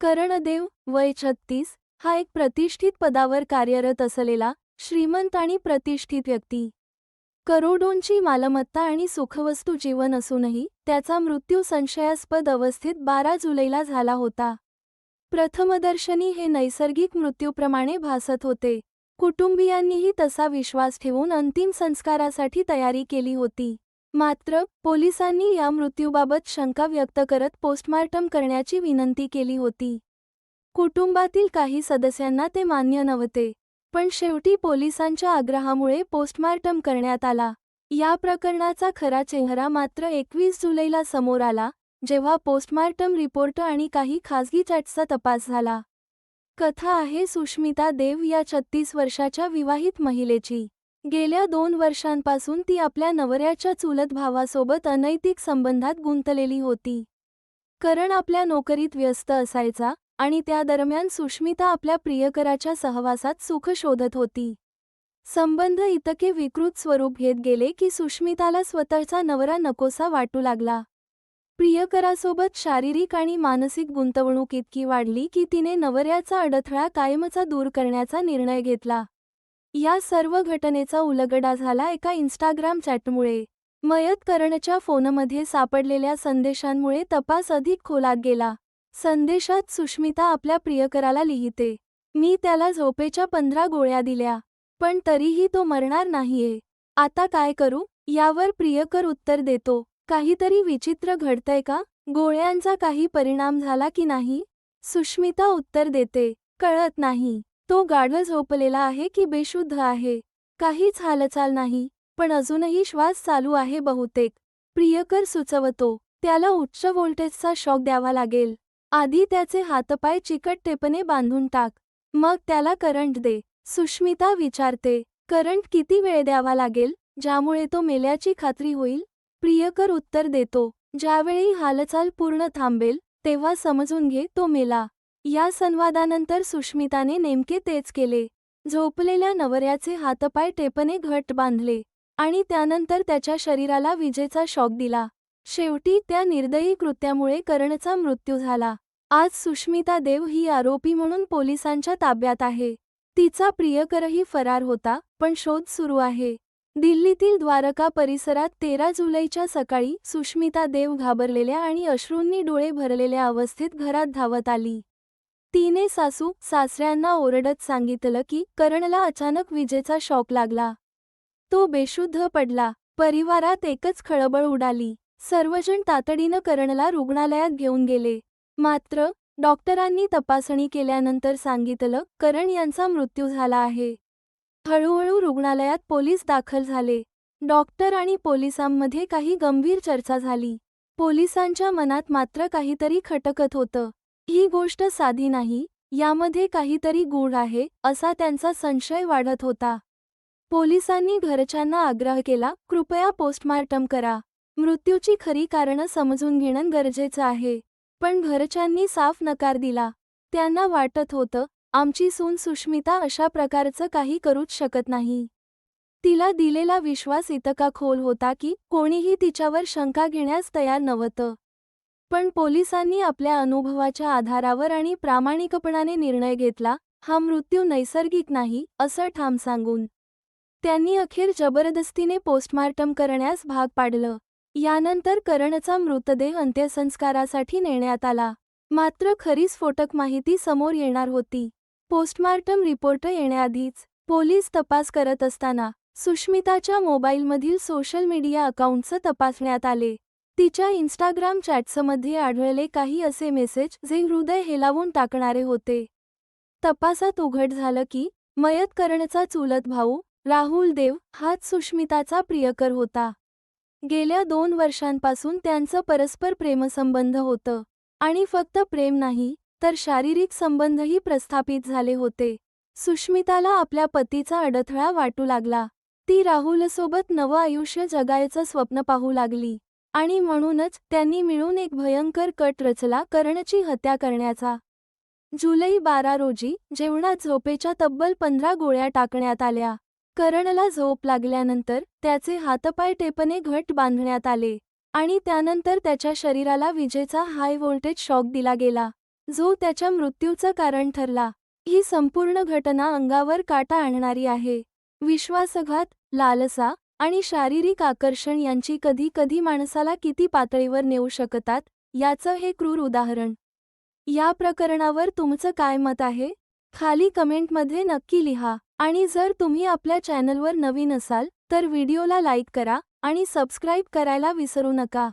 करणदेव वय छत्तीस हा एक प्रतिष्ठित पदावर कार्यरत असलेला श्रीमंत आणि प्रतिष्ठित व्यक्ती. करोडोंची मालमत्ता आणि सुखवस्तू जीवन असूनही त्याचा मृत्यू संशयास्पद अवस्थेत बारा जुलैला झाला होता. प्रथमदर्शनी हे नैसर्गिक मृत्यूप्रमाणे भासत होते. कुटुंबियांनीही तसा विश्वास ठेवून अंतिम संस्कारासाठी तयारी केली होती. मात्र पोलिसांनी या मृत्यूबाबत शंका व्यक्त करत पोस्टमार्टम करण्याची विनंती केली होती. कुटुंबातील काही सदस्यांना ते मान्य नव्हते पण शेवटी पोलिसांच्या आग्रहामुळे पोस्टमार्टम करण्यात आला. या प्रकरणाचा खरा चेहरा मात्र एकवीस जुलैला समोर आला जेव्हा पोस्टमार्टम रिपोर्ट आणि काही खासगी चॅट्सचा तपास झाला. कथा आहे सुष्मिता देव या छत्तीस वर्षाच्या विवाहित महिलेची. गेल्या दोन वर्षांपासून ती आपल्या नवऱ्याच्या चुलत भावासोबत अनैतिक संबंधात गुंतलेली होती. करण आपल्या नोकरीत व्यस्त असायचा आणि त्या दरम्यान सुष्मिता आपल्या प्रियकराच्या सहवासात सुख शोधत होती. संबंध इतके विकृत स्वरूप घेत गेले की सुष्मिताला स्वतःचा नवरा नकोसा वाटू लागला. प्रियकरासोबत शारीरिक आणि मानसिक गुंतवणूक इतकी वाढली की तिने नवऱ्याचा अडथळा कायमचा दूर करण्याचा निर्णय घेतला. या सर्व घटनेचा उलगडा झाला एका इन्स्टाग्राम चॅटमुळे मयत करणच्या फोनमध्ये सापडलेल्या संदेशांमुळे तपास अधिक खोलात गेला. संदेशात सुष्मिता आपल्या प्रियकराला लिहिते. मी त्याला झोपेच्या पंधरा गोळ्या दिल्या पण तरीही तो मरणार नाहीये. आता काय करू? यावर प्रियकर उत्तर देतो. काहीतरी विचित्र घडतंय का? गोळ्यांचा काही परिणाम झाला की नाही? सुष्मिता उत्तर देते. कळत नाही. तो गाढ झोपलेला आहे की बेशुद्ध आहे? काहीच हालचाल नाही पण अजूनही श्वास चालू आहे बहुतेक. प्रियकर सुचवतो त्याला उच्च व्होल्टेजचा शॉक द्यावा लागेल. आधी त्याचे हातपाय चिकट टेपने बांधून टाक. मग त्याला करंट दे. सुष्मिता विचारते करंट किती वेळ द्यावा लागेल? ज्यामुळे तो मेल्याची खात्री होईल? प्रियकर उत्तर देतो ज्यावेळी हालचाल पूर्ण थांबेल तेव्हा समजून घे तो मेला. या संवादानंतर सुष्मिताने नेमके तेच केले. झोपलेल्या नवऱ्याचे हातपाय टेपने घट बांधले आणि त्यानंतर त्याच्या शरीराला विजेचा शॉक दिला. शेवटी त्या निर्दयी कृत्यामुळे करणचा मृत्यू झाला. आज सुष्मिता देव ही आरोपी म्हणून पोलिसांच्या ताब्यात आहे. तिचा प्रियकरही फरार होता पण शोध सुरू आहे. दिल्लीतील द्वारका परिसरात तेरा जुलैच्या सकाळी सुष्मिता देव घाबरलेल्या आणि अश्रूंनी डोळे भरलेल्या अवस्थेत घरात धावत आली. तिने सासू सासऱ्यांना ओरडत सांगितलं की करणला अचानक विजेचा शॉक लागला. तो बेशुद्ध पडला. परिवारात एकच खळबळ उडाली. सर्वजण तातडीनं करणला रुग्णालयात घेऊन गेले. मात्र डॉक्टरांनी तपासणी केल्यानंतर सांगितलं करण यांचा मृत्यू झाला आहे. हळूहळू रुग्णालयात पोलीस दाखल झाले. डॉक्टर आणि पोलिसांमध्ये काही गंभीर चर्चा झाली. पोलिसांच्या मनात मात्र काहीतरी खटकत होतं. ही गोष्ट साधी नाही यामध्ये काहीतरी गूढ आहे असा त्यांचा संशय वाढत होता. पोलिसांनी घरच्यांना आग्रह केला कृपया पोस्टमार्टम करा. मृत्यूची खरी कारणं समजून घेणं गरजेचं आहे. पण घरच्यांनी साफ नकार दिला. त्यांना वाटत होतं आमची सून सुष्मिता अशा प्रकारचं काही करूच शकत नाही. तिला दिलेला विश्वास इतका खोल होता की कोणीही तिच्यावर शंका घेण्यास तयार नव्हतं. पण पोलिसांनी आपल्या अनुभवाच्या आधारावर आणि प्रामाणिकपणाने निर्णय घेतला हा मृत्यू नैसर्गिक नाही असं ठाम सांगून. त्यांनी अखेर जबरदस्तीने पोस्टमार्टम करण्यास भाग पाडलं. यानंतर करणचा मृतदेह अंत्यसंस्कारासाठी नेण्यात आला. मात्र खरी स्फोटक माहिती समोर येणार होती. पोस्टमार्टम रिपोर्ट येण्याआधीच पोलीस तपास करत असताना सुष्मिताच्या मोबाईलमधील सोशल मीडिया अकाउंटचं तपासण्यात आले. तिच्या इन्स्टाग्राम चॅट्समध्ये आढळले काही असे मेसेज जे हृदय हेलावून टाकणारे होते. तपासात उघड झालं की मयत करणचा चुलत भाऊ राहुल देव हाच सुष्मिताचा प्रियकर होता. गेल्या दोन वर्षांपासून त्यांचं परस्पर प्रेमसंबंध होतं. आणि फक्त प्रेम नाही तर शारीरिक संबंधही प्रस्थापित झाले होते. सुष्मिताला आपल्या पतीचा अडथळा वाटू लागला. ती राहुलसोबत नवं आयुष्य जगायचं स्वप्न पाहू लागली. आणि म्हणूनच त्यांनी मिळून एक भयंकर कट रचला करणची हत्या करण्याचा. जुलै बारा रोजी जेवणात झोपेच्या तब्बल पंधरा गोळ्या टाकण्यात आल्या. करणला झोप लागल्यानंतर त्याचे हातपाय टेपने घट बांधण्यात आले आणि त्यानंतर त्याच्या शरीराला विजेचा हाय व्होल्टेज शॉक दिला गेला. जो त्याच्या मृत्यूचं कारण ठरला. ही संपूर्ण घटना अंगावर काटा आणणारी आहे. विश्वासघात लालसा आणि शारीरिक आकर्षण यांची कधी कधी माणसाला किती पातळीवर नेऊ शकतात याचं हे क्रूर उदाहरण. या प्रकरणावर तुमचं काय मत आहे? खाली कमेंटमध्ये नक्की लिहा आणि जर तुम्ही आपल्या चॅनलवर नवीन असाल तर व्हिडिओला लाईक करा आणि सबस्क्राईब करायला विसरू नका.